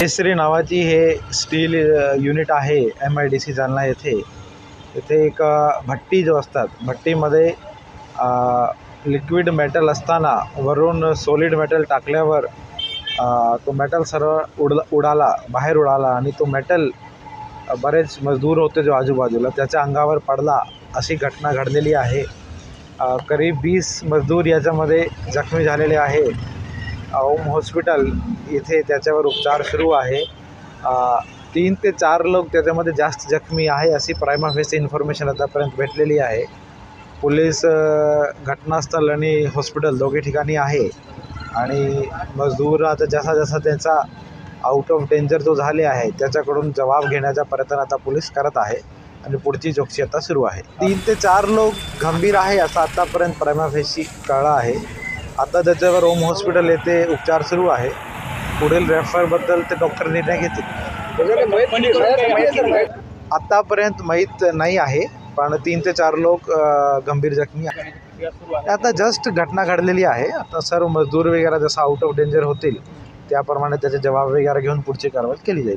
केसरी नावाची हे steel unit आहे M I D C Jalna येथे. येथे एक भट्टी जो असतात भट्टीमध्ये लिक्विड मेटल असताना वरून सॉलिड मेटल टाकल्यावर तो मेटल सरळ उड उडाला बाहेर उडाला आणि तो मेटल बरेच मजदूर होते जो आजूबाजूला त्याच्या अंगावर पडला अशी घटना घडलेली आहे. करीब वीस मजदूर याच्यामध्ये जखमी झालेले आहे. ओम हॉस्पिटल इथे त्याच्यावर उपचार सुरू आहे. तीन ते चार लोक त्याच्यामध्ये जास्त जखमी आहे अशी प्रायमा फेस इन्फॉर्मेशन आतापर्यंत भेटलेली आहे. पोलीस घटनास्थळ आणि हॉस्पिटल दोघे ठिकाणी आहे. आणि मजदूर आता जसा जसा त्यांचा आउट ऑफ डेंजर जो झाले आहे त्याच्याकडून जबाब घेण्याचा प्रयत्न आता पोलीस करत आहे. आणि पुढची चौकशी आता सुरू आहे. तीन ते चार लोक गंभीर आहे असं आतापर्यंत प्रायमाफेशी कळलं आहे. आता त्याच्यावर ओम हॉस्पिटल येथे उपचार सुरू आहे. पुढील रेफरबद्दल ते डॉक्टर निर्णय घेतील. आतापर्यंत माहीत नाही आहे पण तीन ते चार लोक गंभीर जखमी आहे आता जस्ट घटना घडलेली आहे. आता सर्व मजदूर वगैरे जसं आउट ऑफ डेंजर होतील त्याप्रमाणे त्याचे जबाब वगैरे घेऊन पुढची कारवाई केली जाईल.